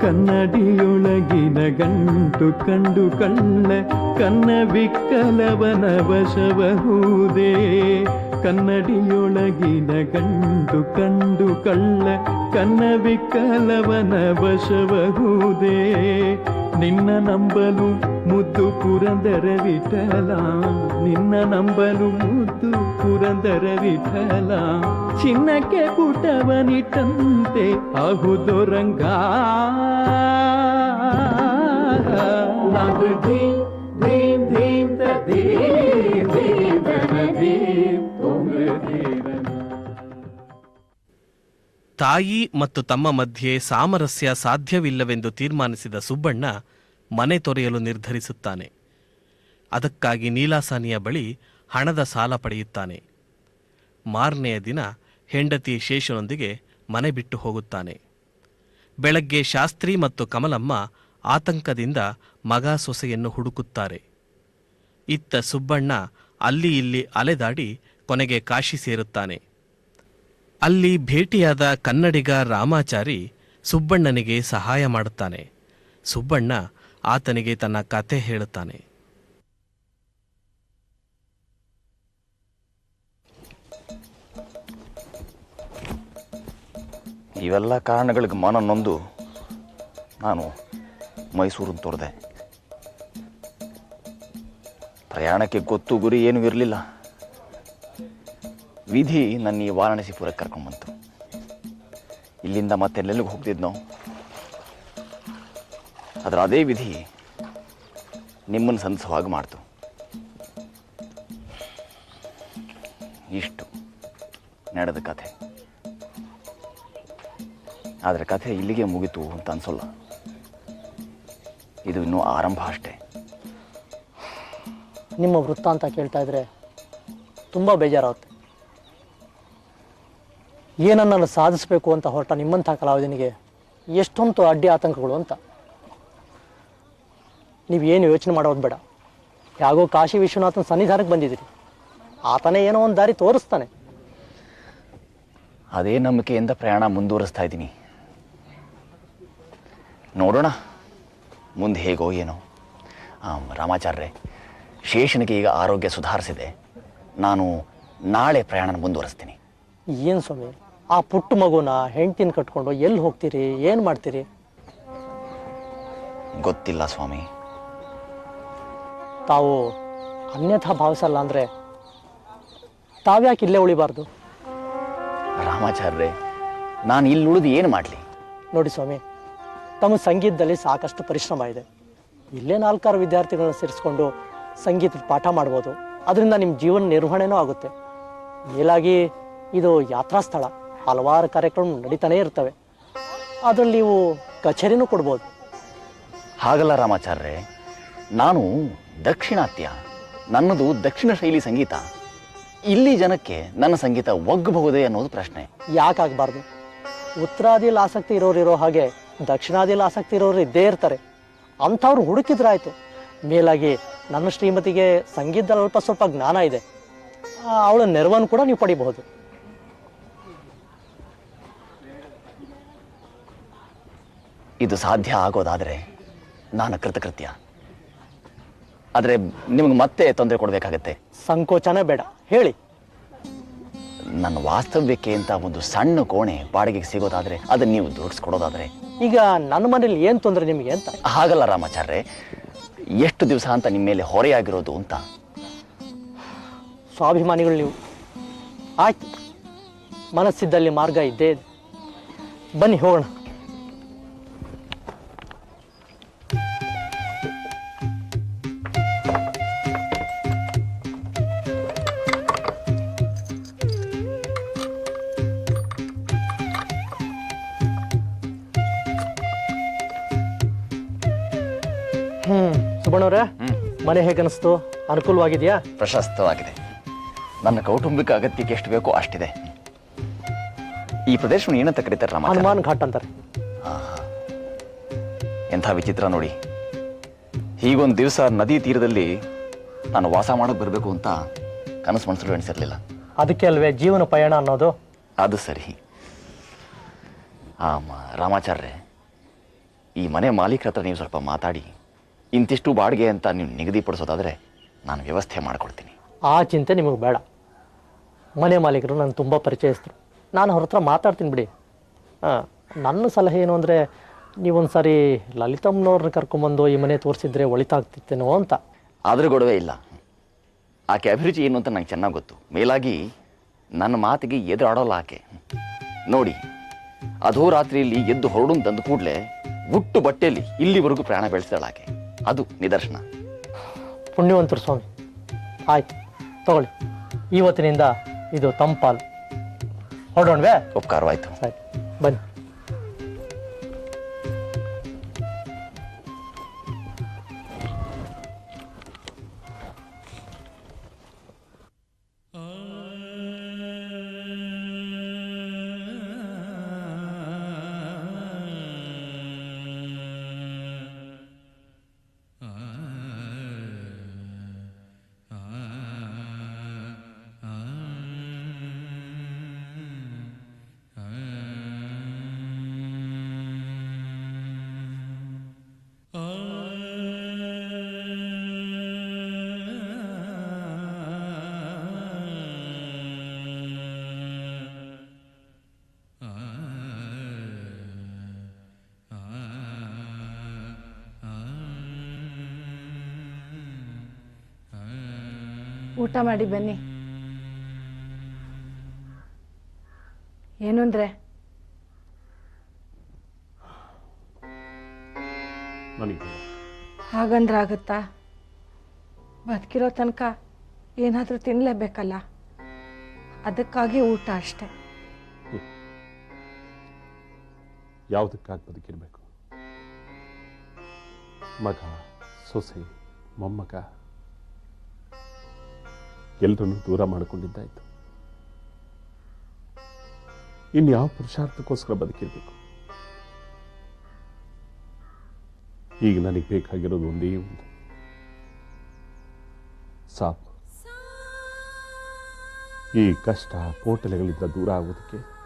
ಕನ್ನಡಿಯೊಳಗಿನ ಗಂಟು ಕಂಡು ಕಳ್ಳ ಕನ್ನ ವಿಕ್ಕಲವನ ವಶಬಹುದೇ ಕನ್ನಡಿಯೊಳಗಿನ ಗಂಟು ಕಂಡು ಕಳ್ಳ ಕನ್ನ ವಿಕ್ಕಲವನ ವಶಬಹುದೇ ನಿನ್ನ ನಂಬಲು ಮುದ್ದು ಪುರಂದರ ವಿಠಲ ನಿನ್ನ ನಂಬಲು ಮುದ್ದು ಪುರಂದರ ವಿಠಲ ಚಿನ್ನಕ್ಕೆ ಪುಟವನಿಟ್ಟಂತೆ ಧನ ಧೀಮ್ ತಾಯಿ ಮತ್ತು ತಮ್ಮ ಮಧ್ಯೆ ಸಾಮರಸ್ಯ ಸಾಧ್ಯವಿಲ್ಲವೆಂದು ತೀರ್ಮಾನಿಸಿದ ಸುಬ್ಬಣ್ಣ ಮನೆ ತೊರೆಯಲು ನಿರ್ಧರಿಸುತ್ತಾನೆ. ಅದಕ್ಕಾಗಿ ನೀಲಾಸಾನಿಯ ಬಳಿ ಹಣದ ಸಾಲ ಪಡೆಯುತ್ತಾನೆ. ಮಾರನೆಯ ದಿನ ಹೆಂಡತಿ ಶೇಷನೊಂದಿಗೆ ಮನೆ ಬಿಟ್ಟು ಹೋಗುತ್ತಾನೆ. ಬೆಳಗ್ಗೆ ಶಾಸ್ತ್ರಿ ಮತ್ತು ಕಮಲಮ್ಮ ಆತಂಕದಿಂದ ಮಗ ಸೊಸೆಯನ್ನು ಹುಡುಕುತ್ತಾರೆ. ಇತ್ತ ಸುಬ್ಬಣ್ಣ ಅಲ್ಲಿ ಇಲ್ಲಿ ಅಲೆದಾಡಿ ಕೊನೆಗೆ ಕಾಶಿ ಸೇರುತ್ತಾನೆ. ಅಲ್ಲಿ ಭೇಟಿಯಾದ ಕನ್ನಡಿಗ ರಾಮಾಚಾರಿ ಸುಬ್ಬಣ್ಣನಿಗೆ ಸಹಾಯ ಮಾಡುತ್ತಾನೆ. ಸುಬ್ಬಣ್ಣ ಆತನಿಗೆ ತನ್ನ ಕತೆ ಹೇಳುತ್ತಾನೆ. ಇವೆಲ್ಲ ಕಾರಣಗಳಿಗೆ ಮನ ನೊಂದು ನಾನು ಮೈಸೂರನ್ನು ತೊರೆದೆ. ಪ್ರಯಾಣಕ್ಕೆ ಗೊತ್ತು ಗುರಿ ಏನೂ ಇರಲಿಲ್ಲ. ವಿಧಿ ನನ್ನ ಈ ವಾರಾಣಸಿಪುರಕ್ಕೆ ಕರ್ಕೊಂಬಂತು. ಇಲ್ಲಿಂದ ಮತ್ತೆ ಎಲ್ಲೆಲ್ಲಿಗೆ ಹೋಗ್ತಿದ್ನೋ ಅದರ ಅದೇ ವಿಧಿ ನಿಮ್ಮನ್ನು ಸಂತಸವಾಗಿ ಮಾಡ್ತು. ಇಷ್ಟು. ನಡೆದ ಕಥೆ. ಆದರೆ ಕಥೆ ಇಲ್ಲಿಗೆ ಮುಗಿತು ಅಂತ ಅನ್ಸೋಲ್ಲ. ಇದು ಇನ್ನೂ ಆರಂಭ ಅಷ್ಟೇ. ನಿಮ್ಮ ವೃತ್ತಾಂತ ಕೇಳ್ತಾ ಇದ್ರೆ ತುಂಬ ಬೇಜಾರಾಗುತ್ತೆ. ಏನನ್ನು ಸಾಧಿಸಬೇಕು ಅಂತ ಹೊರಟ ನಿಮ್ಮಂಥ ಕಲಾವಿದನಿಗೆ ಎಷ್ಟೊಂದು ಅಡ್ಡಿ ಆತಂಕಗಳು ಅಂತ. ನೀವು ಏನು ಯೋಚನೆ ಮಾಡೋದು ಬೇಡ. ಯಾಗೋ ಕಾಶಿ ವಿಶ್ವನಾಥನ ಸನ್ನಿಧಾನಕ್ಕೆ ಬಂದಿದ್ದೀರಿ. ಆತನೇ ಏನೋ ಒಂದು ದಾರಿ ತೋರಿಸ್ತಾನೆ. ಅದೇ ನಂಬಿಕೆಯಿಂದ ಪ್ರಯಾಣ ಮುಂದುವರಿಸ್ತಾ ಇದ್ದೀನಿ. ನೋಡೋಣ. ಮುಂದೆ ಹೇಗೋ ಏನೋ. ಆಮ್, ರಾಮಾಚಾರ್ಯರೇ ಶೇಷನಿಗೆ ಈಗ ಆರೋಗ್ಯ ಸುಧಾರಿಸಿದೆ. ನಾನು ನಾಳೆ ಪ್ರಯಾಣ ಮುಂದುವರಿಸ್ತೀನಿ. ಏನು ಸ್ವಾಮಿ? ಆ ಪುಟ್ಟ ಮಗುನ ಹೆಂಡ್ತಿನ ಕಟ್ಕೊಂಡು ಎಲ್ಲಿ ಹೋಗ್ತೀರಿ? ಏನು ಮಾಡ್ತೀರಿ? ಗೊತ್ತಿಲ್ಲ ಸ್ವಾಮಿ. ತಾವು ಅನ್ಯಥಾ ಭಾವಿಸಲ್ಲ ಅಂದರೆ ತಾವ್ಯಾಕೆ ಇಲ್ಲೇ ಉಳಿಬಾರ್ದು? ರಾಮಾಚಾರ್ಯರೇ ನಾನು ಇಲ್ಲಿ ಉಳಿದು ಏನು ಮಾಡಲಿ? ನೋಡಿ ಸ್ವಾಮಿ ತಮ್ಮ ಸಂಗೀತದಲ್ಲಿ ಸಾಕಷ್ಟು ಪರಿಶ್ರಮ ಇದೆ. ಇಲ್ಲೇ ನಾಲ್ಕಾರು ವಿದ್ಯಾರ್ಥಿಗಳನ್ನ ಸೇರಿಸ್ಕೊಂಡು ಸಂಗೀತದ ಪಾಠ ಮಾಡ್ಬೋದು. ಅದರಿಂದ ನಿಮ್ಮ ಜೀವನ ನಿರ್ವಹಣೆನೂ ಆಗುತ್ತೆ. ಮೇಲಾಗಿ ಇದು ಯಾತ್ರಾ ಸ್ಥಳ. ಹಲವಾರು ಕಾರ್ಯಕ್ರಮ ನಡೀತಾನೆ ಇರ್ತವೆ. ಅದರಲ್ಲಿ ನೀವು ಕಚೇರಿನೂ ಕೊಡ್ಬೋದು. ಹಾಗಲ್ಲ ರಾಮಾಚಾರ್ಯ ನಾನು ದಕ್ಷಿಣಾತ್ಯ. ನನ್ನದು ದಕ್ಷಿಣ ಶೈಲಿ ಸಂಗೀತ. ಇಲ್ಲಿ ಜನಕ್ಕೆ ನನ್ನ ಸಂಗೀತ ಒಗ್ಗಬಹುದೇ ಅನ್ನೋದು ಪ್ರಶ್ನೆ. ಯಾಕಾಗಬಾರ್ದು? ಉತ್ತರಾದಿಯಲ್ಲಿ ಆಸಕ್ತಿ ಇರೋರು ಇರೋ ಹಾಗೆ ದಕ್ಷಿಣಾದಿಯಲ್ಲಿ ಆಸಕ್ತಿ ಇರೋರು ಇದ್ದೇ ಇರ್ತಾರೆ. ಅಂಥವ್ರು ಹುಡುಕಿದ್ರಾಯ್ತು. ಮೇಲಾಗಿ ನನ್ನ ಶ್ರೀಮತಿಗೆ ಸಂಗೀತದಲ್ಲಿ ಅಲ್ಪ ಸ್ವಲ್ಪ ಜ್ಞಾನ ಇದೆ. ಅವಳ ನೆರವನ್ನು ಕೂಡ ನೀವು ಪಡಿಬಹುದು. ಇದು ಸಾಧ್ಯ ಆಗೋದಾದರೆ ನಾನು ಕೃತಕೃತ್ಯ. ಆದರೆ ನಿಮಗೆ ಮತ್ತೆ ತೊಂದರೆ ಕೊಡಬೇಕಾಗತ್ತೆ. ಸಂಕೋಚನೇ ಬೇಡ. ಹೇಳಿ. ನನ್ನ ವಾಸ್ತವ್ಯಕ್ಕೆ ಅಂತ ಒಂದು ಸಣ್ಣ ಕೋಣೆ ಬಾಡಿಗೆಗೆ ಸಿಗೋದಾದರೆ ಅದನ್ನು ನೀವು ದುಡ್ಸ್ಕೊಡೋದಾದರೆ ಈಗ ನನ್ನ ಮನೇಲಿ ಏನು ತೊಂದರೆ ನಿಮಗೆ ಅಂತ? ಹಾಗಲ್ಲ ರಾಮಾಚಾರ್ಯ ಎಷ್ಟು ದಿವಸ ಅಂತ ನಿಮ್ಮ ಮೇಲೆ ಹೊರೆಯಾಗಿರೋದು ಅಂತ? ಸ್ವಾಭಿಮಾನಿಗಳು ನೀವು. ಆಯ್ತು. ಮನಸ್ಸಿದ್ದಲ್ಲಿ ಮಾರ್ಗ ಇದ್ದೇ ಇದೆ. ಬನ್ನಿ ಹೋಗೋಣ. ಮನೆ ಹೇಗನ್ನಿಸ್ತು ಅನುಕೂಲವಾಗಿದೆಯಾ? ಪ್ರಶಸ್ತವಾಗಿದೆ. ನನ್ನ ಕೌಟುಂಬಿಕ ಅಗತ್ಯಕ್ಕೆ ಎಷ್ಟು ಬೇಕೋ ಅಷ್ಟಿದೆ. ಈ ಪ್ರದೇಶವನ್ನು ಏನಂತ ಕರೀತಾರೆ ರಾಮಾಚಾರ ಹನುಮಾನ್ ಘಾಟ್ ಅಂತಾರೆ. ಎಂಥ ವಿಚಿತ್ರ ನೋಡಿ. ಹೀಗೊಂದು ದಿವಸ ನದಿ ತೀರದಲ್ಲಿ ನಾನು ವಾಸ ಮಾಡೋಕೆ ಬರಬೇಕು ಅಂತ ಕನಸು ಮನಸ್ಸು ಎಣಿಸಿರಲಿಲ್ಲ ಅದಕ್ಕೆ ಅಲ್ವೇ ಜೀವನ ಪಯಣ ಅನ್ನೋದು? ಅದು ಸರಿ. ಆಮ ರಾಮಾಚಾರ್ಯ ಈ ಮನೆ ಮಾಲೀಕರ ಹತ್ರ ನೀವು ಸ್ವಲ್ಪ ಮಾತಾಡಿ. ಇಂತಿಷ್ಟು ಬಾಡಿಗೆ ಅಂತ ನೀವು ನಿಗದಿಪಡಿಸೋದಾದರೆ ನಾನು ವ್ಯವಸ್ಥೆ ಮಾಡಿಕೊಡ್ತೀನಿ. ಆ ಚಿಂತೆ ನಿಮಗೆ ಬೇಡ. ಮನೆ ಮಾಲೀಕರು ನಾನು ತುಂಬ ಪರಿಚಯಿಸ್ತರು ನಾನು ಅವ್ರ ಹತ್ರ ಮಾತಾಡ್ತೀನಿ ಬಿಡಿ. ಹಾಂ ನನ್ನ ಸಲಹೆ ಏನು ಅಂದರೆ ನೀವೊಂದು ಸಾರಿ ಲಲಿತಮ್ಮನವ್ರನ್ನ ಕರ್ಕೊಂಬಂದು ಈ ಮನೆ ತೋರಿಸಿದ್ರೆ ಒಳಿತಾಗ್ತಿತ್ತೇನೋ ಅಂತ. ಆದರೂ ಗೊಡವೆ ಇಲ್ಲ. ಆಕೆ ಅಭಿರುಚಿ ಏನು ಅಂತ ನಂಗೆ ಚೆನ್ನಾಗಿ ಗೊತ್ತು. ಮೇಲಾಗಿ ನನ್ನ ಮಾತಿಗೆ ಎದುರಾಡೋಲ್ಲ ಆಕೆ. ನೋಡಿ ಅಧೋರಾತ್ರಿಯಲ್ಲಿ ಎದ್ದು ಹೊರಡು ತಂದು ಕೂಡಲೇ ಹುಟ್ಟು ಬಟ್ಟೆಯಲ್ಲಿ ಇಲ್ಲಿವರೆಗೂ ಪ್ರಾಣ ಬೆಳೆಸ್ತಾಳೆ ಆಕೆ. ಅದು ನಿದರ್ಶನ. ಪುಣ್ಯವಂತರು ಸ್ವಾಮಿ. ಆಯ್ತು ತಗೊಳ್ಳಿ. ಇವತ್ತಿನಿಂದ ಇದು ತಂಪಾಲು. ಹೊರಡೋಣವೇ? ಉಪಕಾರವಾಯ್ತು. ಆಯ್ತು ಬನ್ನಿ. ಊಟ ಮಾಡಿ ಬನ್ನಿ. ಏನು ಅಂದ್ರೆ? ನನಗೆ. ಹಾಗಂದ್ರೆ ಆಗುತ್ತಾ? ಬದುಕಿರೋ ತನಕ ಏನಾದ್ರೂ ತಿನ್ನಲೇಬೇಕಲ್ಲ ಅದಕ್ಕಾಗಿ ಊಟ ಅಷ್ಟೆ. ಯಾವುದಕ್ಕಾಗಿ ಬದುಕಿರಬೇಕು? ಮಗ ಸೊಸೆ ಮೊಮ್ಮಗ. ಎಲ್ಲರನ್ನು ದೂರ ಮಾಡಿಕೊಂಡಿದ್ದಾಯಿತು. ಇನ್ಯಾವ ಪುರುಷಾರ್ಥಕ್ಕೋಸ್ಕರ ಬದುಕಿರಬೇಕು? ಈಗ ನನಗೆ ಬೇಕಾಗಿರೋದು ಒಂದೇ ಒಂದು. ಸಾಕು. ಈ ಕಷ್ಟ ಪೋಟಲೆಗಳಿಂದ ದೂರ ಆಗೋದಕ್ಕೆ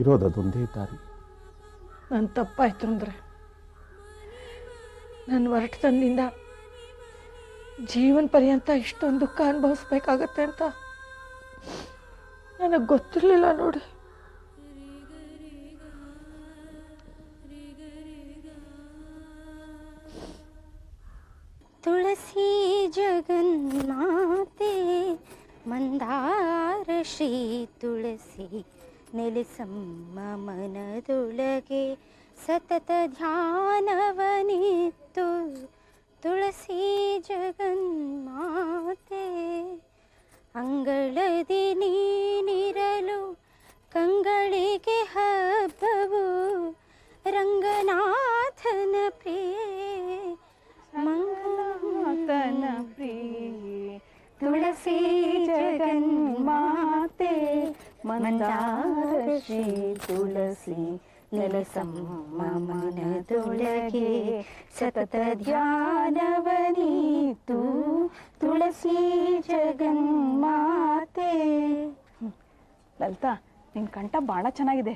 ಇರೋದು ಅದೊಂದೇ ದಾರಿ. ನನ್ನ ತಪ್ಪಾಯ್ತು ಅಂದ್ರೆ ನನ್ನ ಹೊರಟದಿಂದ ಜೀವನ ಪರ್ಯಂತ ಇಷ್ಟೊಂದು ದುಃಖ ಅನುಭವಿಸ್ಬೇಕಾಗತ್ತೆ ಅಂತ ನನಗೆ ಗೊತ್ತಿರಲಿಲ್ಲ ನೋಡಿ. ತುಳಸಿ ಜಗನ್ಮಾತೆ ಮಂದಾರ ಶ್ರೀ ತುಳಸಿ, ನೆಲೆಸಮ್ಮ ಮನದೊಳಗೆ ಸತತ ಧ್ಯಾನವನಿತ್ತು. ತುಳಸಿ ಜಗನ್ಮಾತೆ ಅಂಗಳದಿ ನೀನಿರಲು ಕಂಗಳಿಗೆ ಹಬ್ಬವು ರಂಗನಾಥನ ಪ್ರಿಯೆ ಮಂಗನಾಥನ ಪ್ರಿಯೆ ತುಳಸಿ ಜಗನ್ಮಾತೆ ಮಂದಾರ ಶ್ರೀ ತುಳಸಿ ನೆಲಸಮ್ಮ ಮನದೊಳಗೆ ಸತತ ಧ್ಯಾನವನೀತು. ತುಳಸಿ ಜಗನ್ಮಾತೆ. ಲಲಿತಾ ನಿನ್ ಕಂಠ ಭಾಳ ಚೆನ್ನಾಗಿದೆ.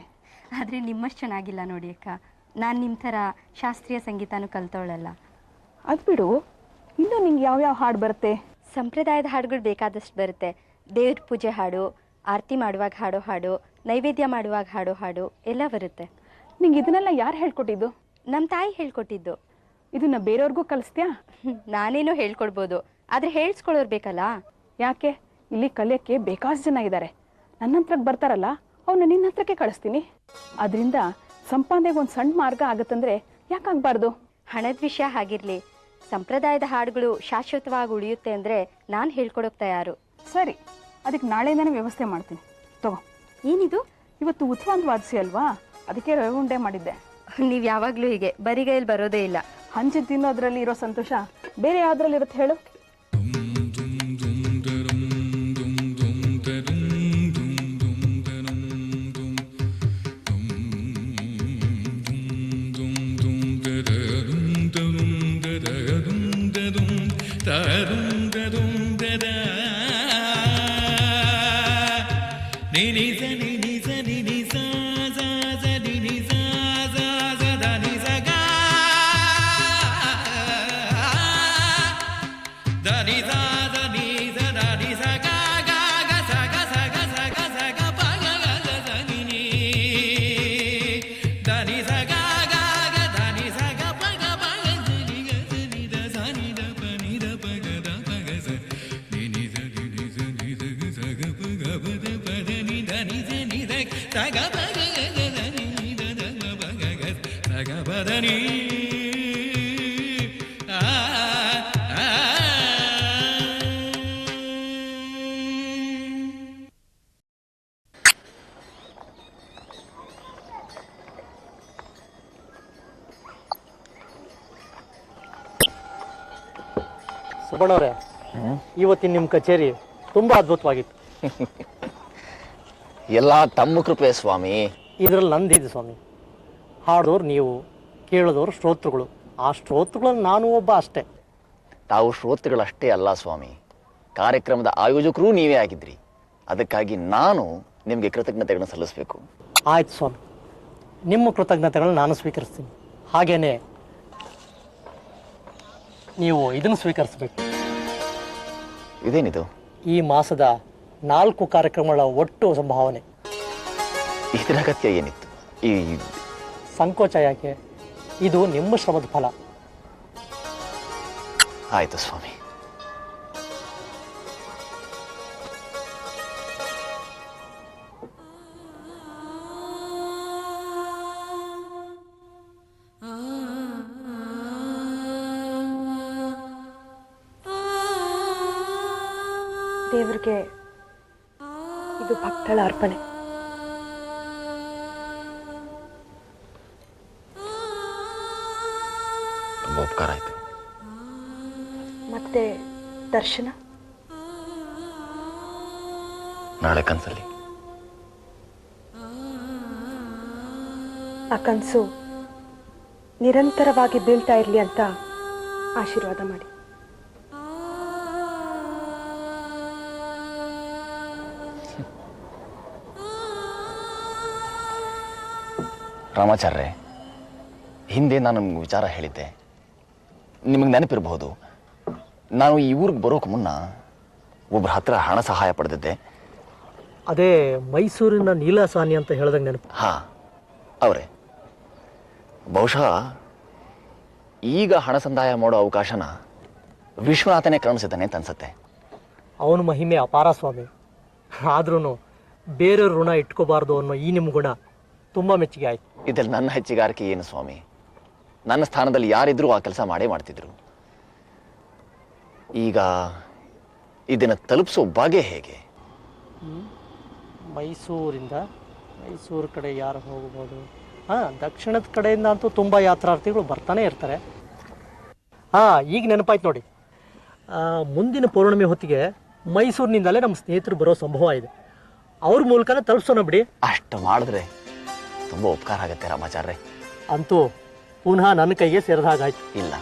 ಆದರೆ ನಿಮ್ಮಷ್ಟು ಚೆನ್ನಾಗಿಲ್ಲ ನೋಡಿ ಅಕ್ಕ. ನಾನು ನಿಮ್ಮ ಥರ ಶಾಸ್ತ್ರೀಯ ಸಂಗೀತನೂ ಕಲ್ತವಳಲ್ಲ. ಅದು ಬಿಡು ಇನ್ನು ನಿಂಗೆ ಯಾವ್ಯಾವ ಹಾಡು ಬರುತ್ತೆ? ಸಂಪ್ರದಾಯದ ಹಾಡುಗಳು ಬೇಕಾದಷ್ಟು ಬರುತ್ತೆ. ದೇವ್ರ ಪೂಜೆ ಹಾಡು ಆರತಿ ಮಾಡುವಾಗ ಹಾಡೋ ಹಾಡು ನೈವೇದ್ಯ ಮಾಡುವಾಗ ಹಾಡೋ ಹಾಡು ಎಲ್ಲ ಬರುತ್ತೆ. ನಿಂಗೆ ಇದನ್ನೆಲ್ಲ ಯಾರು ಹೇಳ್ಕೊಟ್ಟಿದ್ದು? ನಮ್ಮ ತಾಯಿ ಹೇಳ್ಕೊಟ್ಟಿದ್ದು. ಇದನ್ನ ಬೇರೆಯವ್ರಿಗೂ ಕಲಿಸ್ತೀಯಾ? ನಾನೇನು ಹೇಳ್ಕೊಡ್ಬೋದು. ಆದರೆ ಹೇಳ್ಸ್ಕೊಳ್ಳೋರು ಬೇಕಲ್ಲ? ಯಾಕೆ? ಇಲ್ಲಿ ಕಲಿಯೋಕ್ಕೆ ಬೇಕಾಷ್ಟು ಜನ ಇದ್ದಾರೆ ನನ್ನ ಹತ್ರಕ್ಕೆ ಬರ್ತಾರಲ್ಲ ಅವನ್ನ ನಿನ್ನ ಹತ್ರಕ್ಕೆ ಕಳಿಸ್ತೀನಿ. ಅದರಿಂದ ಸಂಪಾದನೆಗೆ ಒಂದು ಸಣ್ಣ ಮಾರ್ಗ ಆಗತ್ತಂದ್ರೆ ಯಾಕಾಗಬಾರ್ದು? ಹಣದ ವಿಷಯ ಆಗಿರಲಿ ಸಂಪ್ರದಾಯದ ಹಾಡುಗಳು ಶಾಶ್ವತವಾಗಿ ಉಳಿಯುತ್ತೆ ಅಂದರೆ ನಾನು ಹೇಳ್ಕೊಡೋಕೆ ತಯಾರು. ಸರಿ ಅದಕ್ಕೆ ನಾಳೆಯಿಂದನೇ ವ್ಯವಸ್ಥೆ ಮಾಡ್ತೀನಿ. ತಗೋ. ಏನಿದು? ಇವತ್ತು ಉತ್ಸವ ವಾದಿಸಿ ಅಲ್ವಾ? ಅದಕ್ಕೆ ರವೆ ಉಂಡೆ ಮಾಡಿದ್ದೆ. ನೀವು ಯಾವಾಗಲೂ ಹೀಗೆ ಬರಿಗೈಲಿ ಬರೋದೇ ಇಲ್ಲ. ಹಂಚಿ ತಿನ್ನೋದ್ರಲ್ಲಿ ಇರೋ ಸಂತೋಷ ಬೇರೆ ಯಾವ್ದ್ರಲ್ಲಿ ಇರುತ್ತೆ ಹೇಳು? ಸುಬ್ಬಣ್ಣವ್ರೆ ಇವತ್ತಿನ ನಿಮ್ಮ ಕಚೇರಿ ತುಂಬಾ ಅದ್ಭುತವಾಗಿತ್ತು. ಎಲ್ಲ ತಮ್ಮ ಕೃಪೆ ಸ್ವಾಮಿ. ಇದ್ರಲ್ಲಿ ನಂದಿದೆ ಸ್ವಾಮಿ. ಹಾಡೋರು ನೀವು ಕೇಳಿದವರು ಶ್ರೋತೃಗಳು. ಆ ಶ್ರೋತೃಗಳಲ್ಲಿ ನಾನು ಒಬ್ಬ ಅಷ್ಟೇ. ತಾವು ಶ್ರೋತೃಗಳಷ್ಟೇ ಅಲ್ಲ ಸ್ವಾಮಿ. ಕಾರ್ಯಕ್ರಮದ ಆಯೋಜಕರೂ ನೀವೇ ಆಗಿದ್ರಿ. ಅದಕ್ಕಾಗಿ ನಾನು ನಿಮಗೆ ಕೃತಜ್ಞತೆಗಳನ್ನು ಸಲ್ಲಿಸಬೇಕು. ಆಯ್ತು ಸ್ವಾಮಿ. ನಿಮ್ಮ ಕೃತಜ್ಞತೆಗಳನ್ನು ನಾನು ಸ್ವೀಕರಿಸ್ತೀನಿ. ಹಾಗೇನೆ ನೀವು ಇದನ್ನು ಸ್ವೀಕರಿಸಬೇಕು. ಇದೇನಿದು? ಈ ಮಾಸದ ನಾಲ್ಕು ಕಾರ್ಯಕ್ರಮಗಳ ಒಟ್ಟು ಸಂಭಾವನೆ. ಇದರ ಅಗತ್ಯ ಏನಿತ್ತು? ಈ ಸಂಕೋಚ ಯಾಕೆ? ಇದು ನಿಮ್ಮ ಶ್ರಮದ ಫಲ. ಆಯಿತು ಸ್ವಾಮಿ. ದೇವ್ರಿಗೆ ಇದು ಭಕ್ತಳ ಅರ್ಪಣೆ. ತುಂಬ ಉಪಕಾರ ಆಯ್ತು. ಮತ್ತೆ ದರ್ಶನ? ನಾಳೆ ಕನ್ಸಲ್ಲಿ. ಆ ಕನಸು ನಿರಂತರವಾಗಿ ಬೀಳ್ತಾ ಇರಲಿ ಅಂತ ಆಶೀರ್ವಾದ ಮಾಡಿ. ರಾಮಾಚಾರ್ಯ ಹಿಂದೆ ನಾನು ನಿಮ್ಗೆ ವಿಚಾರ ಹೇಳಿದ್ದೆ. ನಿಮಗೆ ನೆನಪಿರಬಹುದು ನಾನು ಈ ಊರಿಗೆ ಬರೋಕೆ ಮುನ್ನ ಒಬ್ಬರ ಹತ್ರ ಹಣ ಸಹಾಯ ಪಡೆದಿದ್ದೆ. ಅದೇ ಮೈಸೂರಿನ ನೀಲಾಸಾನಿ ಅಂತ ಹೇಳ್ದಂಗೆ ನೆನಪು. ಹಾಂ ಅವರೇ. ಬಹುಶಃ ಈಗ ಹಣ ಸಂದಾಯ ಮಾಡೋ ಅವಕಾಶನ ವಿಶ್ವನಾಥನೇ ಕಾಣಿಸಿದ್ದಾನೆ ಅಂತ ಅನ್ಸುತ್ತೆ. ಅವನ ಮಹಿಮೆ ಅಪಾರ ಸ್ವಾಮಿ. ಆದ್ರೂ ಬೇರೆಯವ್ರ ಋಣ ಇಟ್ಕೋಬಾರ್ದು ಅನ್ನೋ ಈ ನಿಮ್ಮ ಗುಣ. ತುಂಬ ಮೆಚ್ಚುಗೆ ಆಯ್ತು. ಇದ್ರಲ್ಲಿ ನನ್ನ ಹೆಚ್ಚಿಗಾರಿಕೆ ಏನು ಸ್ವಾಮಿ? ನನ್ನ ಸ್ಥಾನದಲ್ಲಿ ಯಾರಿದ್ರೂ ಆ ಕೆಲಸ ಮಾಡೇ ಮಾಡ್ತಿದ್ರು. ಈಗ ಇದನ್ನು ತಲುಪಿಸೋ ಬಗೆ ಹೇಗೆ? ಮೈಸೂರಿಂದ ಮೈಸೂರು ಕಡೆ ಯಾರು ಹೋಗ್ಬೋದು? ಹಾಂ ದಕ್ಷಿಣದ ಕಡೆಯಿಂದ ಅಂತೂ ತುಂಬ ಯಾತ್ರಾರ್ಥಿಗಳು ಬರ್ತಾನೆ ಇರ್ತಾರೆ. ಹಾಂ ಈಗ ನೆನಪಾಯ್ತು ನೋಡಿ. ಮುಂದಿನ ಪೌರ್ಣಿಮೆ ಹೊತ್ತಿಗೆ ಮೈಸೂರಿನಿಂದಲೇ ನಮ್ಮ ಸ್ನೇಹಿತರು ಬರೋ ಸಂಭವ ಇದೆ. ಅವ್ರ ಮೂಲಕನೇ ತಲುಪಿಸೋಣ ಬಿಡಿ. ಅಷ್ಟು ಮಾಡಿದ್ರೆ ತುಂಬ ಉಪಕಾರ ಆಗುತ್ತೆ ರಾಮಾಚಾರ್ಯ ಅಂತೂ ಪುನಃ ನನ್ನ ಕೈಗೆ ಸೇರಿದ ಹಾಗಾಯ್ತು. ಇಲ್ಲ.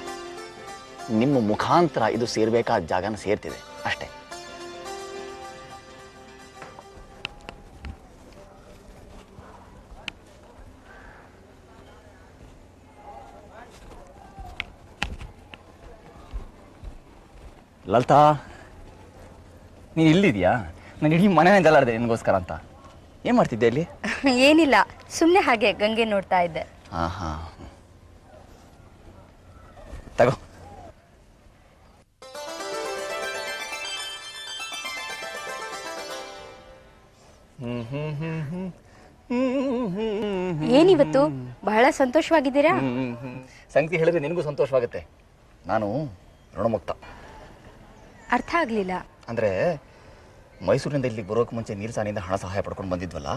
ನಿಮ್ಮ ಮುಖಾಂತರ ಇದು ಸೇರ್ಬೇಕಾದ ಜಾಗನ ಸೇರ್ತಿದೆ. ಅಷ್ಟೇ. ಲಲಿತಾ ನೀನು ಇಲ್ಲಿದ್ಯಾ? ನಾನು ಇಡೀ ಮನೆನೇ ಜಲಾಡಿದೆ ನಿನಗೋಸ್ಕರ ಅಂತ. ಏನು ಮಾಡ್ತಿದ್ದೆ ಇಲ್ಲಿ ಏನಿಲ್ಲ ಸುಮ್ಮನೆ ಹಾಗೆ ಗಂಗೆ ನೋಡ್ತಾ ಇದ್ದೆ. ಹಾ ಹಾ ತಗೋ. ಏನಿವತ್ತು? ಬಹಳ ಸಂತೋಷವಾಗಿದ್ದೀರಾ? ಸಂಗತಿ ಹೇಳಿದ್ರೆ ನಿನಗೂ ಸಂತೋಷವಾಗುತ್ತೆ. ನಾನು ಋಣಮುಕ್ತ. ಅರ್ಥ ಆಗ್ಲಿಲ್ಲ. ಅಂದರೆ ಮೈಸೂರಿನಿಂದ ಇಲ್ಲಿಗೆ ಬರೋಕೆ ಮುಂಚೆ ನೀಲ್ಸಾನಿಂದ ಹಣ ಸಹಾಯ ಪಡ್ಕೊಂಡು ಬಂದಿದ್ವಲ್ಲ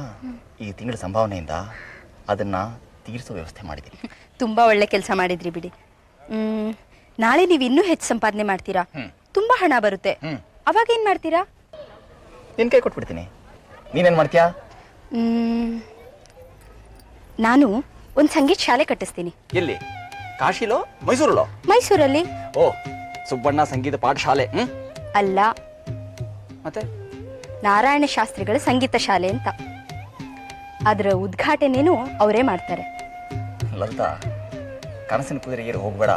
ಈ ತಿಂಗಳ ಸಂಭಾವನೆಯಿಂದ ಅದನ್ನು ತೀರಿಸೋ ವ್ಯವಸ್ಥೆ ಮಾಡಿದ್ದೀನಿ ತುಂಬ ಒಳ್ಳೆ ಕೆಲಸ ಮಾಡಿದ್ರಿ ಬಿಡಿ. ಮ್, ನಾಳೆ ನೀವು ಇನ್ನೂ ಹೆಚ್ಚು ಸಂಪಾದನೆ ಮಾಡ್ತೀರಾ. ತುಂಬ ಹಣ ಬರುತ್ತೆ. ಅವಾಗ ಏನು ಮಾಡ್ತೀರಾ? ನಿನ್ನ ಕೈ ಕೊಟ್ಬಿಡ್ತೀನಿ. ನೀನೇನು ಮಾಡ್ತೀಯಾ? ಮ್, ನಾನು ಒಂದು ಸಂಗೀತ ಶಾಲೆ ಕಟ್ಟಿಸ್ತೀನಿ. ಎಲ್ಲಿ? ಕಾಶಿಲೋ? ಮೈಸೂರಲ್ಲೋ? ಮೈಸೂರಲ್ಲಿ. ಓ ಸುಬ್ಬಣ್ಣ ಸಂಗೀತ ಪಾಠಶಾಲೆ ಹ್ಮ್? ಅಲ್ಲ. ಮತ್ತೆ? ನಾರಾಯಣ ಶಾಸ್ತ್ರಿಗಳ ಸಂಗೀತ ಶಾಲೆ ಅಂತ. ಅದರ ಉದ್ಘಾಟನೆನೂ ಅವರೇ ಮಾಡ್ತಾರೆ. ಲಲಿತಾ ಕನಸಿನ ಕುದುರೆಗೆ ಹೋಗ್ಬೇಡ.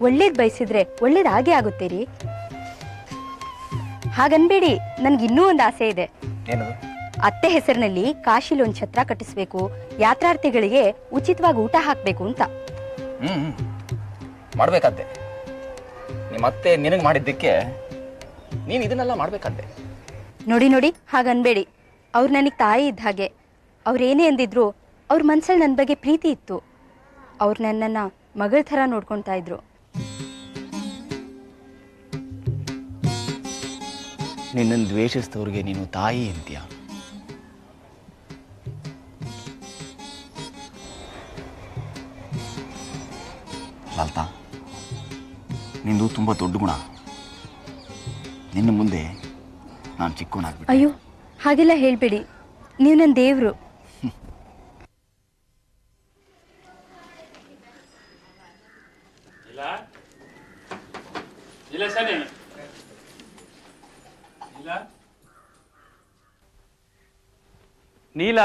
ಒಳ್ಳೇದು ಬಯಸಿದ್ರೆ ಒಳ್ಳೇದಾಗೇ ಆಗುತ್ತೆ ರೀ. ಹಾಗನ್ಬೇಡಿ ನನ್ಗೆ ಇನ್ನೂ ಒಂದು ಆಸೆ ಇದೆ. ಏನದು? ಅತ್ತೆ ಹೆಸರಿನಲ್ಲಿ ಕಾಶಿಲಿ ಒಂದು ಛತ್ರ ಕಟ್ಟಿಸ್ಬೇಕು ಯಾತ್ರಾರ್ಥಿಗಳಿಗೆ ಉಚಿತವಾಗಿ ಊಟ ಹಾಕಬೇಕು ಅಂತ. ಹ್ಮ್ ಹ್ಮ್. ನಿಮ್ಮ ಅತ್ತೆ ನಿನಗೆ ಮಾಡಿದ್ದಕ್ಕೆ ನೀನು ಇದನ್ನೆಲ್ಲ ಮಾಡ್ಬೇಕಾದ್ದೆ ನೋಡಿ ನೋಡಿ, ಹಾಗನ್ಬೇಡಿ. ಅವ್ರು ನನಗೆ ತಾಯಿ ಇದ್ದ ಹಾಗೆ. ಅವ್ರೇನೇ ಅಂದಿದ್ರು ಅವ್ರ ಮನ್ಸಲ್ಲಿ ನನ್ನ ಬಗ್ಗೆ ಪ್ರೀತಿ ಇತ್ತು. ಅವ್ರು ನನ್ನನ್ನು ಮಗಳ ಥರ ನೋಡ್ಕೊತಾ ಇದ್ರು. ನಿನ್ನನ್ನು ದ್ವೇಷಿಸಿದವ್ರಿಗೆ ನೀನು ತಾಯಿ ಅಂತೀಯ? ನಿಂದು ತುಂಬ ದೊಡ್ಡ ಗುಣ. ನಿನ್ನ ಮುಂದೆ ನಾನು ಚಿಕ್ಕವನಾಗ್ಬಿಟ್ಟೆ. ಅಯ್ಯೋ ಹಾಗೆಲ್ಲ ಹೇಳ್ಬೇಡಿ. ನೀವು ನನ್ನ ದೇವರು. ಇಲ್ಲ? ನೀಲ?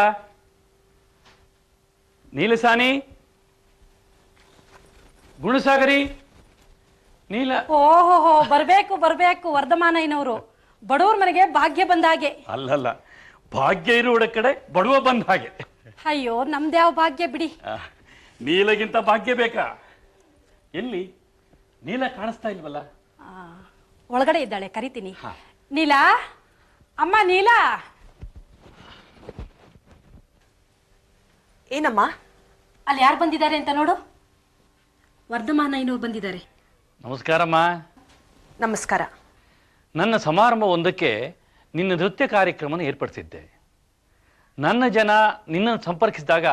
ನೀಲಸಾನಿ? ಗುಣಸಾಗರಿ? ನೀಲ ಓಹೋ ಬರ್ಬೇಕು ಬರಬೇಕು ವರ್ಧಮಾನಯ್ಯನವರು. ಬಡವ್ರ ಮನೆಗೆ ಭಾಗ್ಯ ಬಂದ ಹಾಗೆ. ಅಲ್ಲಲ್ಲ ಭಾಗ್ಯ ಇರುವ ಕಡೆ ಬಡವ ಬಂದ ಹಾಗೆ. ಅಯ್ಯೋ ನಮ್ದ್ಯಾವ ಭಾಗ್ಯ ಬಿಡಿ. ಆ, ನೀಲಗಿಂತ ಭಾಗ್ಯ ಬೇಕಾ? ಎಲ್ಲಿ? ನೀಲ ಕಾಣಿಸ್ತಾ ಇಲ್ವಲ್ಲ? ಆ, ಒಳಗಡೆ ಇದ್ದಾಳೆ ಕರಿತೀನಿ. ನೀಲಾ? ಅಮ್ಮ ನೀಲಾ? ಏನಮ್ಮ? ಅಲ್ಲಿ ಯಾರು ಬಂದಿದ್ದಾರೆ ಅಂತ ನೋಡು. ವರ್ಧಮಾನ ಇನ್ನೂ ಬಂದಿದ್ದಾರೆ. ನಮಸ್ಕಾರಮ್ಮ. ನಮಸ್ಕಾರ. ನನ್ನ ಸಮಾರಂಭ ಒಂದಕ್ಕೆ ನಿನ್ನ ನೃತ್ಯ ಕಾರ್ಯಕ್ರಮನ ಏರ್ಪಡಿಸಿದ್ದೆ. ನನ್ನ ಜನ ನಿನ್ನನ್ನು ಸಂಪರ್ಕಿಸಿದಾಗ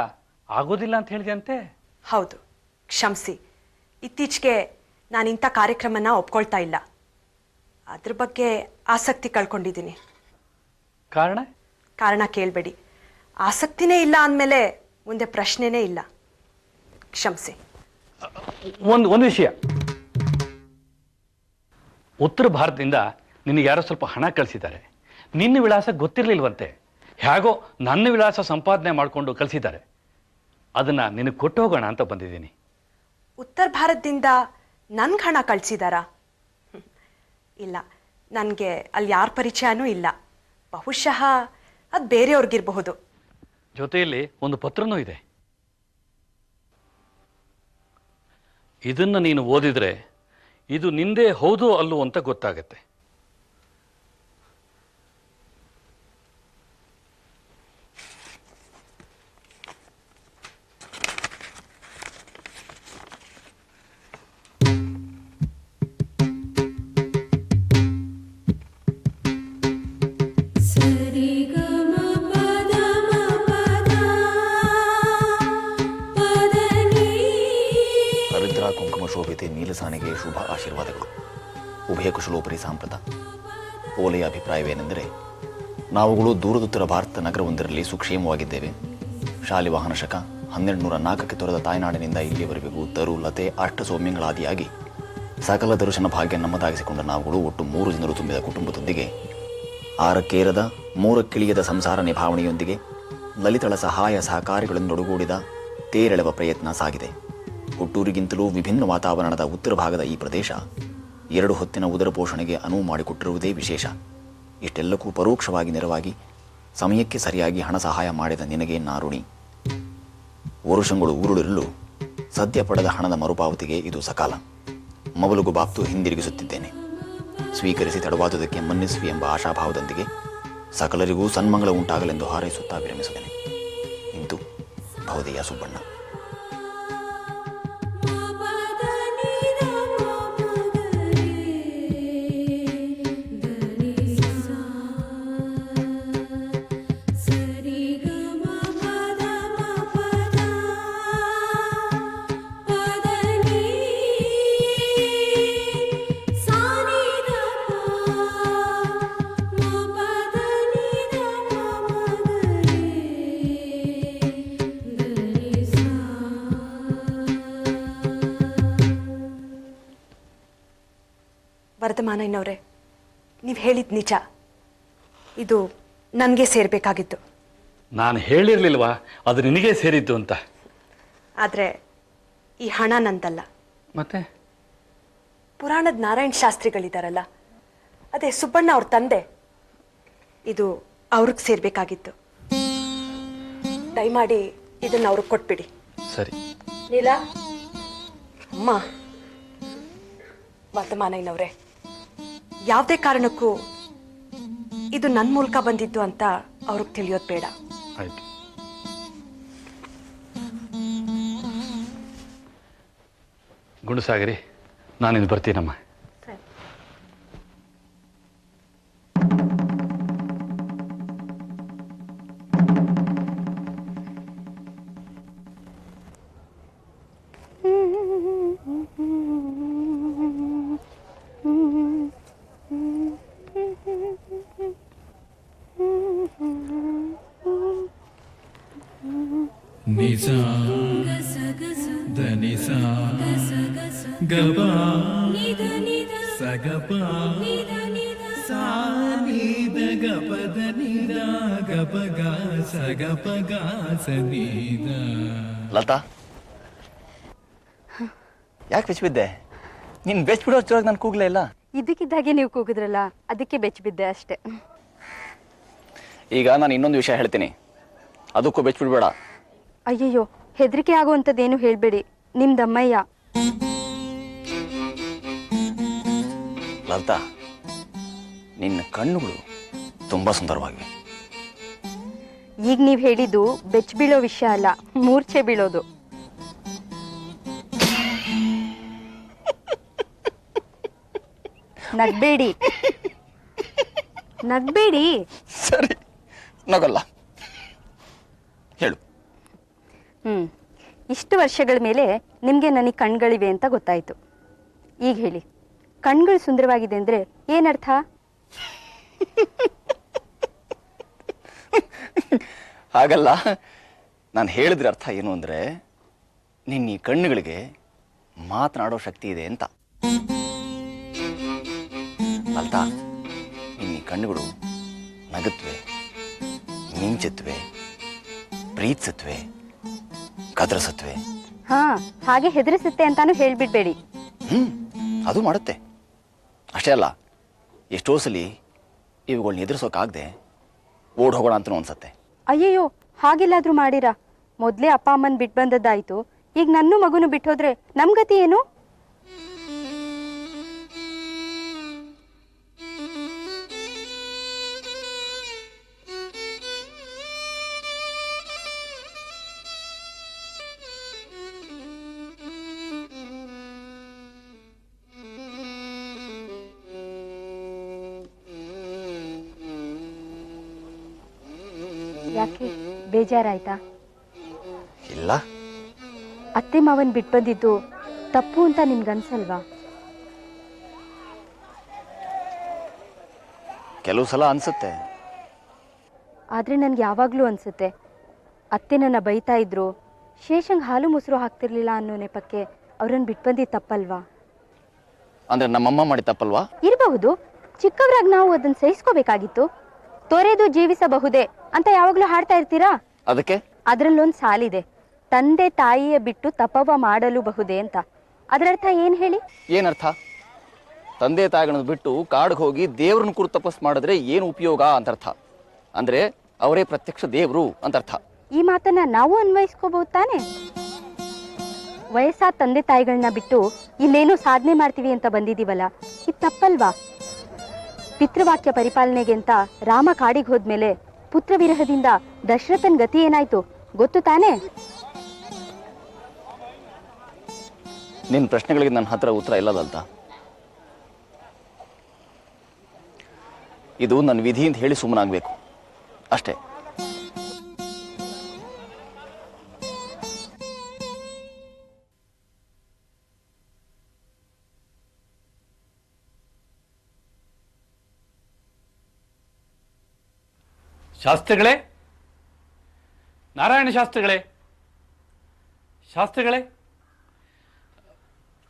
ಆಗೋದಿಲ್ಲ ಅಂತ ಹೇಳಿದೆ ಅಂತೆ ಹೌದು. ಕ್ಷಮಿಸಿ. ಇತ್ತೀಚೆಗೆ ನಾನು ಇಂಥ ಕಾರ್ಯಕ್ರಮನ ಒಪ್ಕೊಳ್ತಾ ಇಲ್ಲ. ಅದ್ರ ಬಗ್ಗೆ ಆಸಕ್ತಿ ಕಳ್ಕೊಂಡಿದ್ದೀನಿ. ಕಾರಣ? ಕಾರಣ ಕೇಳಬೇಡಿ. ಆಸಕ್ತಿನೇ ಇಲ್ಲ ಅಂದಮೇಲೆ ಮುಂದೆ ಪ್ರಶ್ನೆನೇ ಇಲ್ಲ. ಕ್ಷಮಿಸಿ. ಒಂದು ಒಂದು ವಿಷಯ. ಉತ್ತರ ಭಾರತದಿಂದ ನಿನಗೆ ಯಾರೋ ಸ್ವಲ್ಪ ಹಣ ಕಳಿಸಿದ್ದಾರೆ. ನಿನ್ನ ವಿಳಾಸ ಗೊತ್ತಿರಲಿಲ್ವಂತೆ. ಹೇಗೋ ನನ್ನ ವಿಳಾಸ ಸಂಪಾದನೆ ಮಾಡಿಕೊಂಡು ಕಳಿಸಿದ್ದಾರೆ. ಅದನ್ನು ನಿನಗೆ ಕೊಟ್ಟು ಹೋಗೋಣ ಅಂತ ಬಂದಿದ್ದೀನಿ. ಉತ್ತರ ಭಾರತದಿಂದ ನನ್ಗೆ ಹಣ ಕಳಿಸಿದಾರಾ? ಇಲ್ಲ ನನಗೆ ಅಲ್ಲಿ ಯಾರ ಪರಿಚಯನೂ ಇಲ್ಲ. ಬಹುಶಃ ಅದು ಬೇರೆಯವ್ರಿಗಿರಬಹುದು. ಜೊತೆಯಲ್ಲಿ ಒಂದು ಪತ್ರನೂ ಇದೆ. ಇದನ್ನು ನೀನು ಓದಿದರೆ ಇದು ನಿಂದೇ ಹೌದು ಅಲ್ಲೋ ಅಂತ ಗೊತ್ತಾಗತ್ತೆ. ನೀಲಸಾನಿಗೆ ಶುಭ ಆಶೀರ್ವಾದಗಳು ಉಭಯ ಕುಶಲೋಪರಿ ಸಾಂಪ್ರದ ಓಲೆಯ ಅಭಿಪ್ರಾಯವೇನೆಂದರೆ, ನಾವುಗಳು ದೂರದುತ್ತರ ಭಾರತ ನಗರವೊಂದರಲ್ಲಿ ಸುಕ್ಷೇಮವಾಗಿದ್ದೇವೆ. ಶಾಲೆ ವಾಹನ ಶಕ ಹನ್ನೆರಡು ನೂರ ನಾಲ್ಕಕ್ಕೆ ತೊರೆದ ತಾಯ್ನಾಡಿನಿಂದ ಇಲ್ಲಿಯವರೆಗೂ ತರು, ಲತೆ, ಅಷ್ಟ ಸೌಮ್ಯಗಳಾದಿಯಾಗಿ ಸಕಲ ದರ್ಶನ ಭಾಗ್ಯ ನಮ್ಮದಾಗಿಸಿಕೊಂಡ ನಾವುಗಳು ಒಟ್ಟು ಮೂರು ಜನರು ತುಂಬಿದ ಕುಟುಂಬದೊಂದಿಗೆ, ಆರಕ್ಕೇರದ, ಮೂರಕ್ಕಿಳಿಯದ ಸಂಸಾರ ನಿಭಾವಣೆಯೊಂದಿಗೆ ಲಲಿತಳ ಸಹಾಯ ಸಹಕಾರಿಗಳನ್ನೊಡಗೂಡಿದ ತೇರೆಳೆವ ಪ್ರಯತ್ನ ಸಾಗಿದೆ. ಹುಟ್ಟೂರಿಗಿಂತಲೂ ವಿಭಿನ್ನ ವಾತಾವರಣದ ಉತ್ತರ ಭಾಗದ ಈ ಪ್ರದೇಶ ಎರಡು ಹೊತ್ತಿನ ಉದರ ಪೋಷಣೆಗೆ ಅನುವು ಮಾಡಿಕೊಟ್ಟಿರುವುದೇ ವಿಶೇಷ. ಇಷ್ಟೆಲ್ಲಕ್ಕೂ ಪರೋಕ್ಷವಾಗಿ ನೆರವಾಗಿ ಸಮಯಕ್ಕೆ ಸರಿಯಾಗಿ ಹಣ ಸಹಾಯ ಮಾಡಿದ ನಿನಗೆ ನಾರುಣಿ. ವರುಷಗಳು ಉರುಳಿರಲು ಸದ್ಯ ಪಡೆದ ಹಣದ ಮರುಪಾವತಿಗೆ ಇದು ಸಕಾಲ. ಮೊಬಲುಗು ಬಾಪ್ತು ಹಿಂದಿರುಗಿಸುತ್ತಿದ್ದೇನೆ. ಸ್ವೀಕರಿಸಿ ತಡವಾದುದಕ್ಕೆ ಮನ್ನಿಸುವಿ ಎಂಬ ಆಶಾಭಾವದೊಂದಿಗೆ ಸಕಲರಿಗೂ ಸನ್ಮಂಗಳ ಉಂಟಾಗಲೆಂದು ಹಾರೈಸುತ್ತಾ ವಿರಮಿಸುತ್ತೇನೆ ಇಂದು ಭವದೆಯ ಸುಬ್ಬಣ್ಣ. ವರ್ಧಮಾನಯ್ಯನವರೇ ನೀವು ಹೇಳಿದ ನಿಜ. ಇದು ನನಗೆ ಸೇರ್ಬೇಕಾಗಿತ್ತು. ನಾನು ಹೇಳಿರ್ಲಿಲ್ವಾ? ಅದು ನಿನಗೆ ಸೇರಿದ್ದು ಅಂತ. ಆದರೆ ಈ ಹಣ ನಂದಲ್ಲ. ಮತ್ತೆ? ಪುರಾಣದ ನಾರಾಯಣ ಶಾಸ್ತ್ರಿಗಳಿದಾರಲ್ಲ. ಅದೇ ಸುಬ್ಬಣ್ಣ ಅವ್ರ ತಂದೆ. ಇದು ಅವ್ರಿಗೆ ಸೇರ್ಬೇಕಾಗಿತ್ತು. ದಯಮಾಡಿ ಇದನ್ನ ಅವ್ರಿಗೆ ಕೊಟ್ಬಿಡಿ. ಸರಿ. ಲೀಲಾ ಅಮ್ಮ. ವರ್ತಮಾನಯ್ಯನವ್ರೆ ಯಾವುದೇ ಕಾರಣಕ್ಕೂ ಇದು ನನ್ನ ಮೂಲಕ ಬಂದಿದ್ದು ಅಂತ ಅವ್ರಿಗೆ ತಿಳಿಯೋದು ಬೇಡ. ಆಯ್ತು. ಗುಂಡುಸಾಗರಿ ನಾನಿನ್ನು ಬರ್ತೀನಮ್ಮ. ಬೆಚ್ಚಿಬಿದ್ದೆ. ಬೆಚ್ ಬೆಚ್ಚ ಬಿಡೋ ಅಷ್ಟರೊಳಗೆ ನಾನು ಕೂಗ್ಲೇ ಇಲ್ಲ? ಇದಕ್ಕಿದ್ದಾಗೆ ನೀವು ಕೂಗಿದ್ರಲ್ಲ ಅದಕ್ಕೆ ಬೆಚ್ಚ ಬಿದ್ದೆ ಅಷ್ಟೇ. ಈಗ ನಾನು ಇನ್ನೊಂದು ವಿಷಯ ಹೇಳ್ತೀನಿ. ಅದಕ್ಕೂ ಬೆಚ್ಚಿಬಿಡ್ಬೇಡ. ಅಯ್ಯಯ್ಯೋ ಹೆದರಿಕೆ ಆಗುವಂಥದ್ದೇನು ಹೇಳಬೇಡಿ. ನಿಮ್ದಮ್ಮಯ್ಯ ಲಲಿತಾ ನಿನ್ನ ಕಣ್ಣುಗಳು ತುಂಬಾ ಸುಂದರವಾಗಿವೆ. ಈಗ ನೀವು ಹೇಳಿದ್ದು ಬೆಚ್ಚ ಬೀಳೋ ವಿಷಯ ಅಲ್ಲ ಮೂರ್ಛೆ ಬೀಳೋದು. ನಗ್ಬೇಡಿ. ನಗ್ಬೇಡಿ. ಸರಿ ನಗಲ್ಲ. ಹೇಳು. ಹ್ಮ್. ಇಷ್ಟು ವರ್ಷಗಳ ಮೇಲೆ ನಿಮಗೆ ನನಗೆ ಕಣ್ಗಳಿವೆ ಅಂತ ಗೊತ್ತಾಯ್ತು. ಈಗ ಹೇಳಿ ಕಣ್ಗಳು ಸುಂದರವಾಗಿದೆ ಅಂದ್ರೆ ಏನರ್ಥ? ಹಾಗಲ್ಲ. ನಾನು ಹೇಳಿದ್ರೆ ಅರ್ಥ ಏನು ಅಂದ್ರೆ ನಿನ್ನ ಈ ಕಣ್ಣುಗಳಿಗೆ ಮಾತನಾಡೋ ಶಕ್ತಿ ಇದೆ ಅಂತ. ಅಲ್ತಾ ನಿನ್ನ ಕಣ್ಣುಗಳು ನಗುತ್ತವೆ ಮಿಂಚುತ್ತವೆ ಪ್ರೀತಿಸುತ್ತವೆ ಕದ್ರಸತ್ವೆ. ಹಾ ಹಾಗೆ ಹೆದರಿಸುತ್ತೆ ಅಂತಾನು ಹೇಳ್ಬಿಡ್ಬೇಡಿ. ಹ್ಮ್ ಅದು ಮಾಡುತ್ತೆ. ಅಷ್ಟೇ ಅಲ್ಲ ಎಷ್ಟೋ ಸಲಿ ಇವುಗಳನ್ನ ಎದುರಿಸೋಕ್ಕಾಗದೆ ಓಡ್ ಹೋಗೋಣ ಅಂತಲೂ ಅನ್ಸತ್ತೆ. ಅಯ್ಯಯ್ಯೋ ಹಾಗೆಲ್ಲಾದ್ರೂ ಮಾಡಿರಾ? ಮೊದ್ಲೇ ಅಪ್ಪ ಅಮ್ಮನ್ ಬಿಟ್ಟು ಬಂದದ್ದಾಯ್ತು ಈಗ ನನ್ನ ಮಗುನು ಬಿಟ್ಟೋದ್ರೆ ನಮ್ ಗತಿ ಏನು? ಯಾಕೆ? ಬೇಜಾರಾಯ್ತಾ? ಇಲ್ಲ. ಅತ್ತೆ ಮಾವನ್ ಬಿಟ್ಟು ಬಂದಿದ್ದು ತಪ್ಪು ಅಂತ ನಿಮ್ಗನ್ಸಲ್ವಾ? ಕೆಲವು ಸಲ ಅನ್ಸುತ್ತೆ. ಆದ್ರೆ ನನ್ಗೆ ಯಾವಾಗ್ಲೂ ಅನ್ಸುತ್ತೆ. ಅತ್ತೆ ನನ್ನ ಬೈತಾ ಇದ್ರು. ಶೇಷಂಗ್ ಹಾಲು ಮೊಸರು ಹಾಕ್ತಿರ್ಲಿಲ್ಲ ಅನ್ನೋ ನೆಪಕ್ಕೆ ಅವ್ರನ್ನ ಬಿಟ್ಟು ಬಂದಿದ್ ತಪ್ಪಲ್ವಾ? ಅಂದ್ರೆ ನಮ್ಮಮ್ಮ ಮಾಡಿ ತಪ್ಪಲ್ವಾ? ಇರಬಹುದು. ಚಿಕ್ಕವರಾಗಿ ನಾವು ಅದನ್ನ ಸಹಿಸ್ಕೋಬೇಕಾಗಿತ್ತು. ತೊರೆದು ಜೀವಿಸಬಹುದೇ ಅಂತ ಯಾವಾಗ್ಲೂ ಹಾಡ್ತಾ ಇರ್ತೀರಾ? ಅದಕ್ಕೆ? ಅದ್ರಲ್ಲೊಂದ್ ಸಾಲಿದೆ. ತಂದೆ ತಾಯಿಯ ಬಿಟ್ಟು ತಪವ ಮಾಡಲು ಬಹುದೇ ಅಂತ. ಅದರರ್ಥ ಏನ್ ಹೇಳಿ? ಏನರ್ಥ? ತಂದೆ ತಾಯಿಗಳನ್ನ ಬಿಟ್ಟು ಕಾಡಿಗೆ ಹೋಗಿ ದೇವ್ರನ್ನ ಕುರಿತು ತಪಸ್ ಮಾಡಿದ್ರೆ ಏನು ಉಪಯೋಗ ಅಂತ ಅರ್ಥ ಅಂದ್ರೆ ಅವರೇ ಪ್ರತ್ಯಕ್ಷ ದೇವರು ಅಂತ ಅರ್ಥ ಈ ಮಾತನ್ನ ನಾವು ಅನ್ವಯಿಸ್ಕೋಬಹುದು ತಾನೆ? ವಯಸ್ಸಾದ ತಂದೆ ತಾಯಿಗಳನ್ನ ಬಿಟ್ಟು ಇಲ್ಲೇನೋ ಸಾಧನೆ ಮಾಡ್ತೀವಿ ಅಂತ ಬಂದಿದೀವಲ್ಲ. ಇದು ತಪ್ಪಲ್ವಾ? ಪಿತೃವಾಕ್ಯ ಪರಿಪಾಲನೆಗೆ ಅಂತ ರಾಮ ಕಾಡಿಗೆ ಹೋದ್ಮೇಲೆ ಪುತ್ರ ವಿರಹದಿಂದ ದಶರಥನ್ ಗತಿ ಏನಾಯ್ತು? ಗೊತ್ತು ತಾನೇ? ನಿನ್ನ ಪ್ರಶ್ನೆಗಳಿಗೆ ನನ್ನ ಹತ್ರ ಉತ್ತರ ಇಲ್ಲದಂತ. ಇದು ನನ್ನ ವಿಧಿ ಅಂತ ಹೇಳಿ ಸುಮ್ಮನಾಗಬೇಕು. ಅಷ್ಟೇ. ಶಾಸ್ತ್ರಿಗಳೇ? ನಾರಾಯಣ ಶಾಸ್ತ್ರಿಗಳೇ? ಶಾಸ್ತ್ರಿಗಳೇ?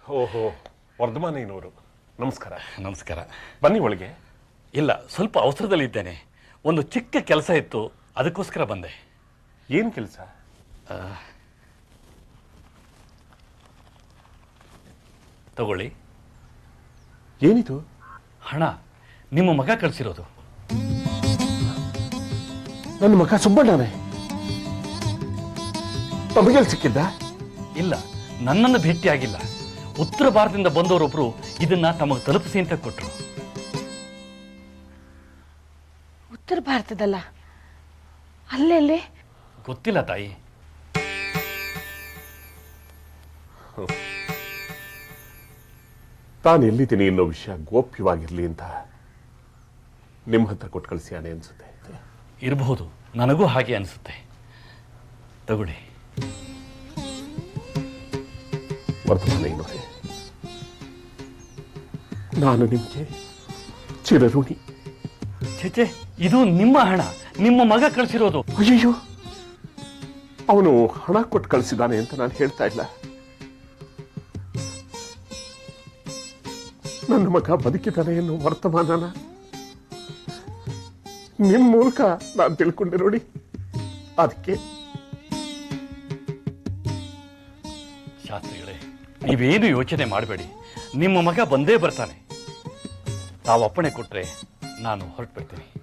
ಓಹೋ ವರ್ಧಮಾನಯ್ಯನವರು ನಮಸ್ಕಾರ. ನಮಸ್ಕಾರ. ಬನ್ನಿ ಒಳಗೆ. ಇಲ್ಲ ಸ್ವಲ್ಪ ಅವಸರದಲ್ಲಿದ್ದೇನೆ. ಒಂದು ಚಿಕ್ಕ ಕೆಲಸ ಇತ್ತು ಅದಕ್ಕೋಸ್ಕರ ಬಂದೆ. ಏನು ಕೆಲಸ? ತಗೊಳ್ಳಿ. ಏನಿದು? ಹಣ ನಿಮ್ಮ ಮಗ ಕಳಿಸಿರೋದು. ನನ್ನ ಮಗ ಸುಬ್ಬಣ್ಣನೇ. ತಮಗೆಲ್ಲಿ ಸಿಕ್ಕಿದ್ದ? ಇಲ್ಲ ನನ್ನನ್ನು ಭೇಟಿಯಾಗಿಲ್ಲ. ಉತ್ತರ ಭಾರತದಿಂದ ಬಂದವರೊಬ್ರು ಇದನ್ನ ತಮಗೆ ತಲುಪಿಸಿ ಅಂತ ಕೊಟ್ಟರು ಉತ್ತರ ಭಾರತದಲ್ಲ? ಅಲ್ಲೆಲ್ಲಿ ಗೊತ್ತಿಲ್ಲ ತಾಯಿ. ತಾನು ಎಲ್ಲಿದ್ದೀನಿ ಅನ್ನೋ ವಿಷಯ ಗೋಪ್ಯವಾಗಿರಲಿ ಅಂತ ನಿಮ್ಮ ಹತ್ರ ಕೊಟ್ಟು ಕಳಿಸ್ಯಾನೆ ಅನ್ಸುತ್ತೆ. ಇರಬಹುದು. ನನಗೂ ಹಾಗೆ ಅನಿಸುತ್ತೆ. ತಗೊಳ್ಳಿ. ವರ್ತಮಾನ ನಾನು ನಿಮಗೆ ಚಿರಋಣಿ. ಚೇಚೆ ಇದು ನಿಮ್ಮ ಹಣ. ನಿಮ್ಮ ಮಗ ಕಳಿಸಿರೋದು. ಅಯ್ಯಯ್ಯೋ. ಅವನು ಹಣ ಕೊಟ್ಟು ಕಳಿಸಿದ್ದಾನೆ ಅಂತ ನಾನು ಹೇಳ್ತಾ ಇಲ್ಲ. ನನ್ನ ಮಗ ಬದುಕಿದ್ದಾನೆ ಎನ್ನುವ ವರ್ತಮಾನನ ನಿಮ್ಮ ಮೂಲಕ ನಾನು ತಿಳ್ಕೊಂಡೆ ನೋಡಿ. ಅದಕ್ಕೆ. ಶಾಸ್ತ್ರಿಗಳೇ, ನೀವೇನು ಯೋಚನೆ ಮಾಡಬೇಡಿ. ನಿಮ್ಮ ಮಗ ಬಂದೇ ಬರ್ತಾನೆ. ತಾವು ಅಪ್ಪಣೆ ಕೊಟ್ರೆ ನಾನು ಹೊರಟು ಬರ್ತೀನಿ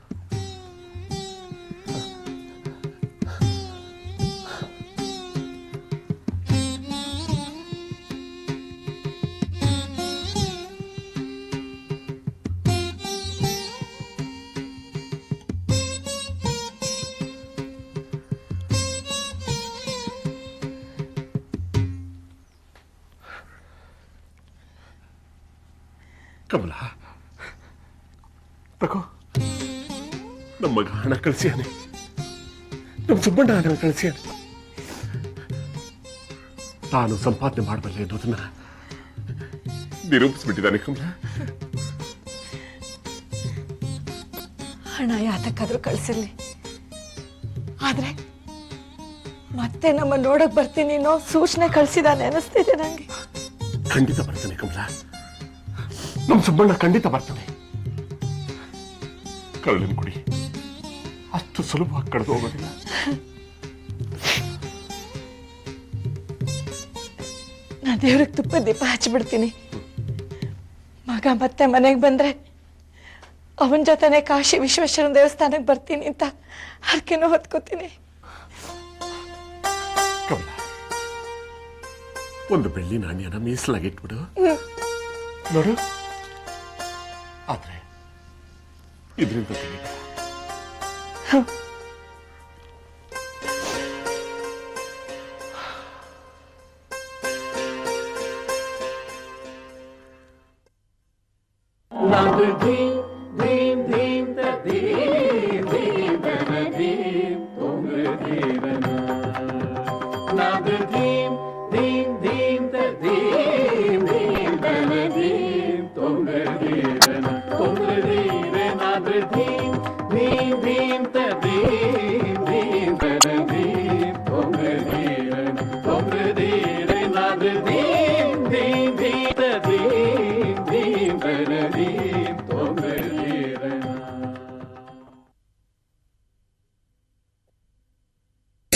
ತಗೋ. ನಮ್ಮ ಮಗ ಹಣ ಕಳಿಸ್ಯಾನೆ. ನಮ್ಮ ಸುಬ್ಬಣ್ಣ ಹಣ ಕಳಿಸ್ಯಾನೆ. ತಾನು ಸಂಪಾದನೆ ಮಾಡಬಲ್ಲೆ ಅನ್ನೋದನ್ನ ನಿರೂಪಿಸ್ಬಿಟ್ಟಿದ್ದಾನೆ ಕಮಲ. ಹಣ ಯಾತಕ್ಕಾದ್ರೂ ಕಳಿಸಿರ್ಲಿ. ಆದ್ರೆ ಮತ್ತೆ ನಮ್ಮ ನೋಡಕ್ ಬರ್ತೀನಿ ಅನ್ನೋ ಸೂಚನೆ ಕಳ್ಸಿದಾನೆ ಅನಿಸ್ತಿದೆ ನಂಗೆ. ಖಂಡಿತ ಬರ್ತಾನೆ ಕಮಲ. ನಮ್ಮ ಸುಬ್ಬಣ್ಣ ಖಂಡಿತ ಬರ್ತಾನೆ. ಕಳ್ಳನ್ ಕುಡಿ. ಅಷ್ಟು ಸುಲಭವಾಗಿ ಕಳೆದು ಹೋಗೋದಿಲ್ಲ. ನಾ ದೇವ್ರಿಗೆ ತುಪ್ಪ ದೀಪ ಹಚ್ಬಿಡ್ತೀನಿ. ಮಗ ಮತ್ತೆ ಮನೆಗೆ ಬಂದ್ರೆ ಅವನ ಜೊತೆನೆ ಕಾಶಿ ವಿಶ್ವೇಶ್ವರನ ದೇವಸ್ಥಾನಕ್ಕೆ ಬರ್ತೀನಿ ಅಂತ ಹರಕೆನೂ ಹೊತ್ಕೋತೀನಿ. ಕಮಲ ಒಂದು ಬೆಳ್ಳಿ ನಾಣ್ಯನ ಮೀಸಲಾಗಿಟ್ಬಿಡು ನೋಡು. ಆದ್ರೆ 이들은 그렇습니다. 남들 뒤